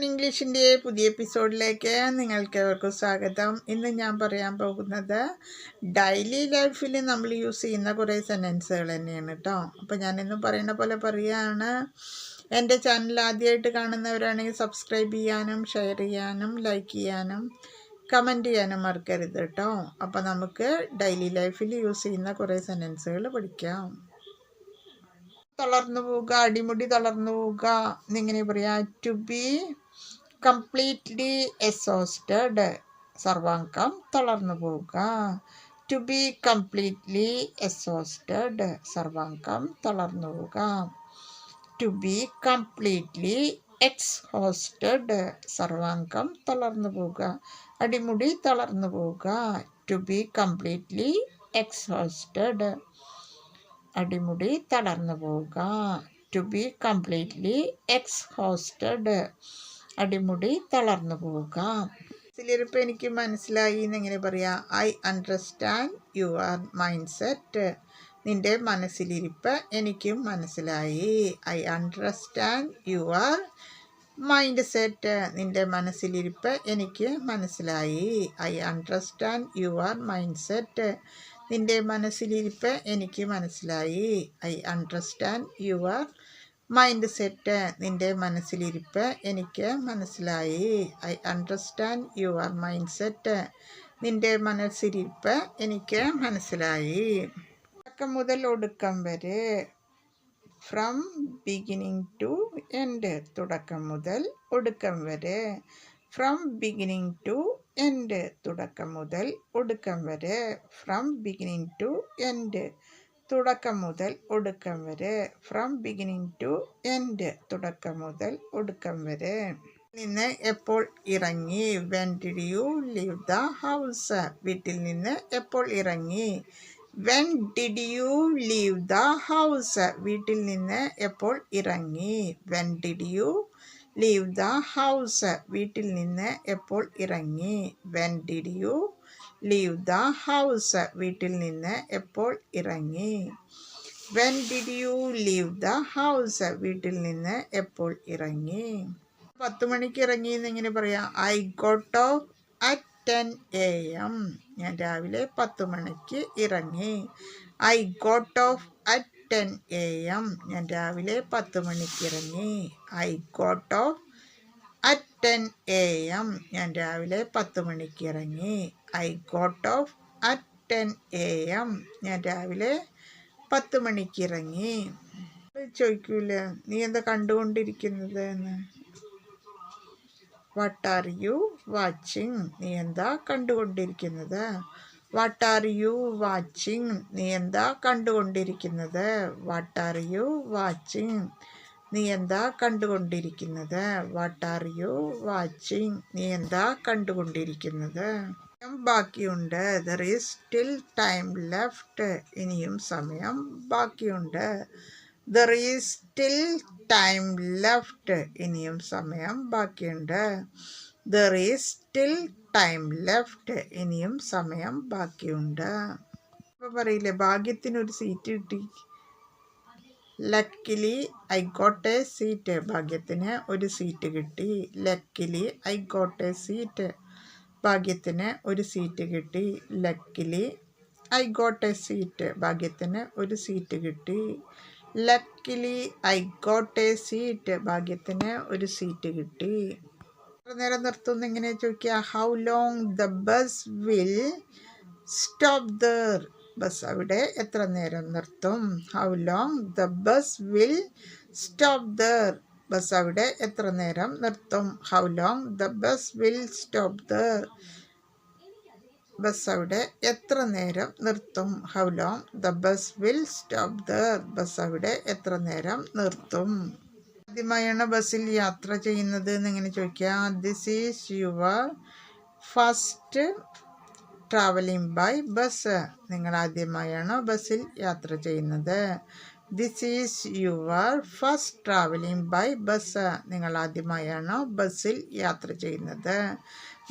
ഇംഗ്ലീഷിന്റെ പുതിയ എപ്പിസോഡിലേക്ക് നിങ്ങൾക്ക് ഏവർക്കും സ്വാഗതം. ഇന്ന് ഞാൻ പറയാൻ പോകുന്നത് ഡെയിലി ലൈഫിൽ നമ്മൾ യൂസ് ചെയ്യുന്ന കുറേ സെന്റൻസുകൾ തന്നെയാണ് കേട്ടോ അപ്പോൾ ഞാനിന്ന് പറയുന്ന പോലെ പറയുകയാണ് എന്റെ ചാനൽ ആദ്യമായിട്ട് കാണുന്നവരാണെങ്കിൽ സബ്സ്ക്രൈബ് ചെയ്യാനും ഷെയർ ചെയ്യാനും ലൈക്ക് ചെയ്യാനും കമന്റ് ചെയ്യാനും മറക്കരുത് കേട്ടോ അപ്പോൾ നമുക്ക് ഡെയിലി ലൈഫിൽ യൂസ് ചെയ്യുന്ന കുറേ സെന്റൻസുകൾ പഠിക്കാം. തളർന്നു പോവുക അടിമുടി തളർന്നു പോവുക. എന്നിങ്ങനെ പറയാം? ടു ബി കംപ്ലീറ്റ്ലി എസോസ്റ്റഡ് സർവാംഗം തളർന്നു പോവുക. ടു ബി കംപ്ലീറ്റ്ലി എസോസ്റ്റഡ് സർവാംഗം തളർന്നു പോവുക. ടു ബി കംപ്ലീറ്റ്ലി എക്സ്ഹോസ്റ്റഡ് സർവാംഗം തളർന്നു പോവുക. അടിമുടി തളർന്നു പോവുക. ടു ബി കംപ്ലീറ്റ്ലി എക്സ്ഹോസ്റ്റഡ് അടിമുടി തളർന്നു പോവുക. ടു ബി കംപ്ലീറ്റ്ലി എക്സ്ഹോസ്റ്റഡ് അടിമുടി തളർന്നു പോവുക. ഇതിലിരിപ്പ് എനിക്ക് മനസ്സിലായി എന്നെങ്ങനെ പറയാം? I understand your mindset നിന്റെ മനസ്സിലിരിപ്പ് എനിക്കും മനസ്സിലായി. I understand your mindset നിന്റെ മനസ്സിലിരിപ്പ് എനിക്ക് മനസ്സിലായി. I understand your mindset നിന്റെ മനസ്സിലിരിപ്പ് എനിക്ക് മനസ്സിലായി. I understand your mindset നിന്റെ മനസ്സിലിരിപ്പ് എനിക്ക് മനസ്സിലായി. I understand your mindset നിന്റെ മനസ്സിലിരിപ്പ് എനിക്ക് മനസ്സിലായി. തുടക്കം മുതൽ ഒടുക്കം വരെ. ഫ്രം ബിഗിനിങ് ടു എൻഡ് തുടക്കം മുതൽ ഒടുക്കം വരെ. ഫ്രം ബിഗിനിങ് ടു എൻഡ് തുടക്കം മുതൽ ഒടുക്കം വരെ. ഫ്രം ബിഗിനിങ് ടു എൻഡ് തുടക്കം മുതൽ ഒടുക്കം വരെ. ഫ്രം ബിഗിനിങ് ടു എൻഡ് തുടക്കം മുതൽ ഒടുക്കം വരെ. നിന്ന് എപ്പോൾ ഇറങ്ങി? When did you leave the house വീട്ടിൽ നിന്ന് എപ്പോൾ ഇറങ്ങി? When did you leave the house വീട്ടിൽ നിന്ന് എപ്പോൾ ഇറങ്ങി? When did you leave the house വീട്ടിൽ നിന്ന് എപ്പോൾ ഇറങ്ങി? When did you leave the house വീട്ടിൽ നിന്ന് എപ്പോൾ ഇറങ്ങി? When did you leave the house വീട്ടിൽ നിന്ന് എപ്പോൾ ഇറങ്ങി? പത്ത് മണിക്ക് ഇറങ്ങി എന്നിങ്ങനെ പറയാം I got off at ten A M ഞാൻ രാവിലെ പത്ത് മണിക്ക് ഇറങ്ങി. I got off at ten A M ഞാൻ രാവിലെ പത്ത് മണിക്ക് ഇറങ്ങി. I got off at ten A M ഞാൻ രാവിലെ പത്ത് മണിക്ക് ഇറങ്ങി. I got off at ten A M ഞാൻ രാവിലെ പത്ത് മണിക്ക് ഇറങ്ങി. ചോദിക്കൂല നീ എന്താ കണ്ടുകൊണ്ടിരിക്കുന്നത്? എന്ന്. വാട്ട് ആർ യു വാച്ചിങ് നീ എന്താ കണ്ടുകൊണ്ടിരിക്കുന്നത്? വാട്ട് ആർ യു വാച്ചിങ് നീ എന്താ കണ്ടുകൊണ്ടിരിക്കുന്നത്? വാട്ട് ആർ യു വാച്ചിങ് നീ എന്താ കണ്ടുകൊണ്ടിരിക്കുന്നത്? വാട്ട് ആർ യു വാച്ചിങ് നീ എന്താ കണ്ടുകൊണ്ടിരിക്കുന്നത്? ബാക്കിയുണ്ട്. There is still time left ഇനിയും സമയം ബാക്കിയുണ്ട്. There is still time left ഇനിയും സമയം ബാക്കിയുണ്ട്. There is still time left ഇനിയും സമയം ബാക്കിയുണ്ട്. അപ്പോൾ പറയില്ലേ ഭാഗ്യത്തിനൊരു സീറ്റ് കിട്ടി. ലക്കിലി ഐ ഗോട്ട് സീറ്റ് ഭാഗ്യത്തിന് ഒരു സീറ്റ് കിട്ടി. ലക്കിലി ഐ ഗോട്ട് സീറ്റ് ഭാഗ്യത്തിന് ഒരു സീറ്റ് കിട്ടി luckily. I got a seat. ഭാഗ്യത്തിന് ഒരു സീറ്റ് കിട്ടി luckily. I got a seat. ഭാഗ്യത്തിന് ഒരു സീറ്റ് കിട്ടി. എത്ര നേരം നിർത്തുന്നു ഇങ്ങനെ ചോദിക്കുക how long the bus will stop there bus അവിടെ എത്ര നേരം നിർത്തും? How long the bus will stop there bus അവിടെ എത്ര നേരം നിർത്തും? How long the bus will stop the bus അവിടെ എത്ര നേരം നിർത്തും? How long the bus will stop the bus അവിടെ എത്ര നേരം നിർത്തും? ആദ്യമായാണ് ബസ്സിൽ യാത്ര ചെയ്യുന്നത് എന്നിങ്ങനെ ചോദിക്കാം this is your first travelling by bus നിങ്ങൾ ആദ്യമായാണോ ബസ്സിൽ യാത്ര ചെയ്യുന്നത്. This is your first travelling by bus നിങ്ങൾ ആദ്യമായാണോ ബസ്സിൽ യാത്ര ചെയ്യുന്നത്?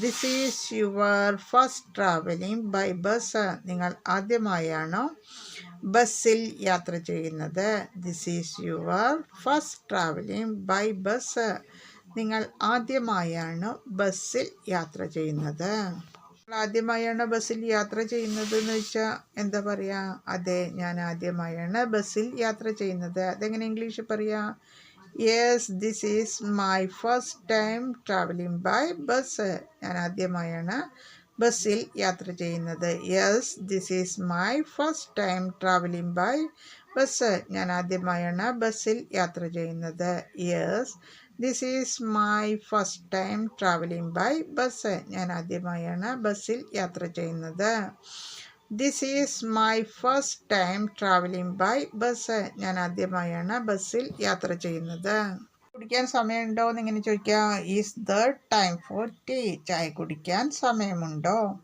This is your first travelling by bus നിങ്ങൾ ആദ്യമായാണോ ബസ്സിൽ യാത്ര ചെയ്യുന്നത്? This is your first travelling by bus നിങ്ങൾ ആദ്യമായാണ് ബസ്സിൽ യാത്ര ചെയ്യുന്നത്? ആദ്യമായാണ് ബസ്സിൽ യാത്ര ചെയ്യുന്നത് എന്ന് വെച്ചാൽ എന്താ പറയുക അതെ ഞാൻ ആദ്യമായാണ് ബസ്സിൽ യാത്ര ചെയ്യുന്നത്. അതെങ്ങനെ ഇംഗ്ലീഷിൽ പറയാ? Yes this is my first time travelling by bus ഞാൻ ആദ്യമായാണ് ബസ്സിൽ യാത്ര ചെയ്യുന്നത്. Yes this is my first time travelling by bus ഞാൻ ആദ്യമായാണ് ബസ്സിൽ യാത്ര ചെയ്യുന്നത്. Yes this is my first time travelling by bus ഞാൻ ആദ്യമായാണ് ബസ്സിൽ യാത്ര ചെയ്യുന്നത്. This is my first time travelling by bus ഞാൻ ആദ്യമായാണ് ബസ്സിൽ യാത്ര ചെയ്യുന്നത്. കുടിക്കാൻ സമയമുണ്ടോ എന്ന് ഇങ്ങനെ ചോദിക്കുക. Is the time for tea ചായ കുടിക്കാൻ സമയമുണ്ടോ?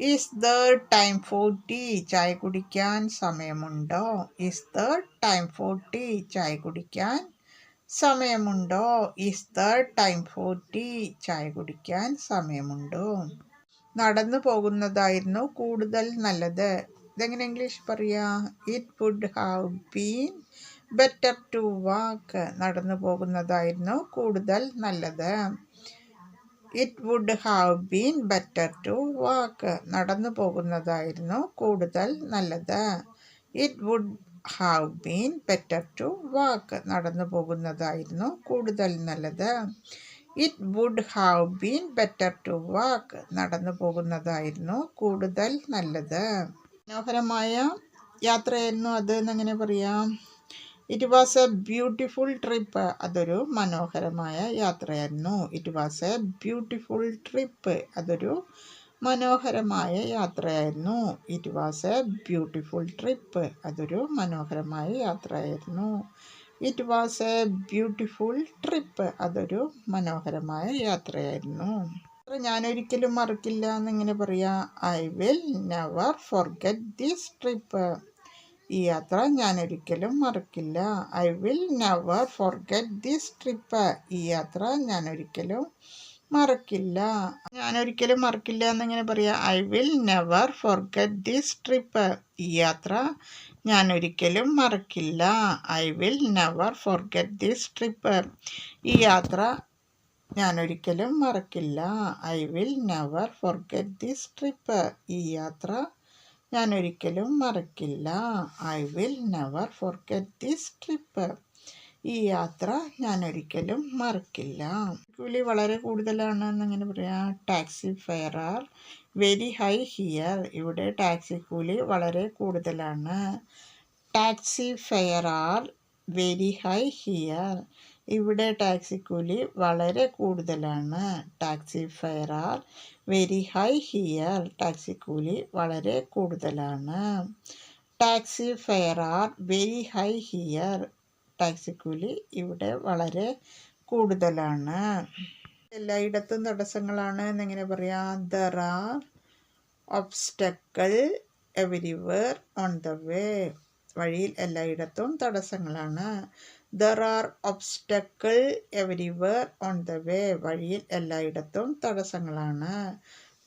Is the time for tea ചായ കുടിക്കാൻ സമയമുണ്ടോ? Is the time for tea ചായ കുടിക്കാൻ സമയമുണ്ടോ? Is the time for tea ചായ കുടിക്കാൻ സമയമുണ്ടോ? നടന്നു പോകുന്നതായിരുന്നു കൂടുതൽ നല്ലത്. ഇതെങ്ങനെ ഇംഗ്ലീഷ് പറയാ? It would have been better to walk നടന്നു പോകുന്നതായിരുന്നു കൂടുതൽ നല്ലത്. It would have been better to walk നടന്നു പോകുന്നതായിരുന്നു കൂടുതൽ നല്ലത്. It would have been better to walk നടന്നു പോകുന്നതായിരുന്നു കൂടുതൽ നല്ലത്. It would have been better to walk നടന്നു പോകുന്നതായിരുന്നു കൂടുതൽ നല്ലത്. മനോഹരമായ യാത്രയായിരുന്നു അത് എന്നെങ്ങനെ പറയാം. It was a beautiful trip അതൊരു മനോഹരമായ യാത്രയായിരുന്നു. It was a beautiful trip അതൊരു മനോഹരമായ യാത്രയായിരുന്നു. It was a beautiful trip അതൊരു മനോഹരമായ യാത്രയായിരുന്നു. It was a beautiful trip അതൊരു മനോഹരമായ യാത്രയായിരുന്നു. ഞാനൊരിക്കലും മറക്കില്ല എന്നിങ്ങനെ പറയാ I will never forget this trip ഈ യാത്ര ഞാൻ ഒരിക്കലും മറക്കില്ല. I will never forget this trip ഈ യാത്ര ഞാൻ ഒരിക്കലും മറക്കില്ല. എന്നിങ്ങനെ പറയാം I will never forget this trip ഈ യാത്ര ഞാൻ ഒരിക്കലും മറക്കില്ല. I will never forget this trip ഈ യാത്ര ഞാൻ ഒരിക്കലും മറക്കില്ല. I will never forget this trip ഈ യാത്ര ഞാൻ ഒരിക്കലും മറക്കില്ല. I will never forget this trip ഈ യാത്ര ഞാൻ ഒരിക്കലും മറക്കില്ല. കൂലി വളരെ കൂടുതലാണ് എന്നിങ്ങനെ പറയാം. Taxi fare are very high here. ഇവിടെ ടാക്സി കൂലി വളരെ കൂടുതലാണ്. Taxi fare are very high here. ഇവിടെ ടാക്സി കൂലി വളരെ കൂടുതലാണ്. Taxi fare are very high here. Taxi കൂലി വളരെ കൂടുതലാണ്. Taxi fare are very high here. ടാക്സിക്കൂലി ഇവിടെ വളരെ കൂടുതലാണ്. എല്ലായിടത്തും തടസ്സങ്ങളാണ് എന്നെങ്ങനെ പറയാം. There are obstacle everywhere on the way വഴിയിൽ എല്ലായിടത്തും തടസ്സങ്ങളാണ്. There are obstacle everywhere on the way വഴിയിൽ എല്ലായിടത്തും തടസ്സങ്ങളാണ്.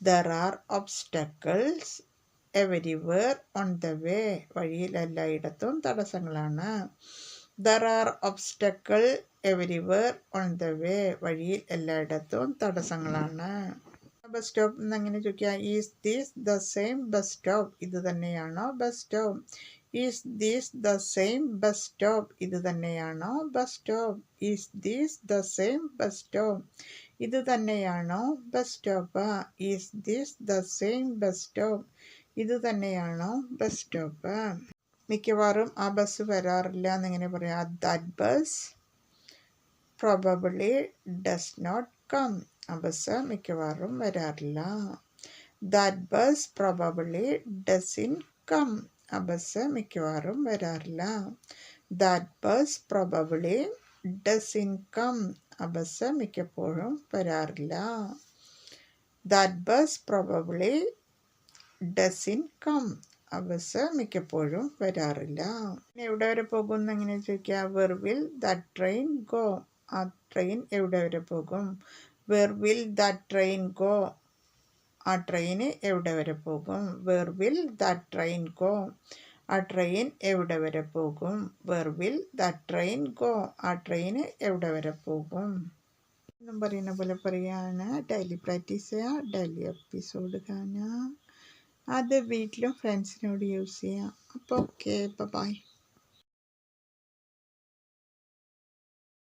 There are obstacles everywhere on the way വഴിയിൽ എല്ലായിടത്തും തടസ്സങ്ങളാണ്. There are obstacle everywhere on the way വഴിയിൽ എല്ലായിടത്തും തടസ്സങ്ങളാണ്. ബസ് സ്റ്റോപ്പ് എന്നങ്ങനെ ചോദിക്കുക is this the same bus stop ഇത് തന്നെയാണോ bus stop is this the same bus stop ഇത് തന്നെയാണോ bus stop is this the same bus stop ഇത് തന്നെയാണോ bus stop is this the same bus stop ഇത് തന്നെയാണോ ബസ് സ്റ്റോപ്പ് മിക്കവാറും ആ ബസ് വരാറില്ല എന്നിങ്ങനെ പറയാം. That bus probably does not come ആ ബസ് മിക്കവാറും വരാറില്ല. That bus probably doesn't come ആ ബസ് മിക്കവാറും വരാറില്ല. That bus probably doesn't come ആ ബസ് മിക്കപ്പോഴും വരാറില്ല. That bus probably doesn't come ആ ബസ് മിക്കപ്പോഴും വരാറില്ല. എവിടെ വരെ പോകും എങ്ങനെ ചോദിക്കാം? Where will the train go ആ ട്രെയിൻ എവിടെ വരെ പോകും? Where will the train go ആ ട്രെയിന് എവിടെ വരെ പോകും? Where will the train go ആ ട്രെയിൻ എവിടെ വരെ പോകും? Where will the train go ആ ട്രെയിന് എവിടെ വരെ പോകും? പറയുന്ന പോലെ പറയാണ്. ഡെയിലി പ്രാക്ടീസ് ചെയ്യുക ഡെയിലി എപ്പിസോഡ് കാണുക അത് വീട്ടിലും ഫ്രണ്ട്സിനോട് യൂസ് ചെയ്യാം. അപ്പോൾ ഓക്കെ ബൈ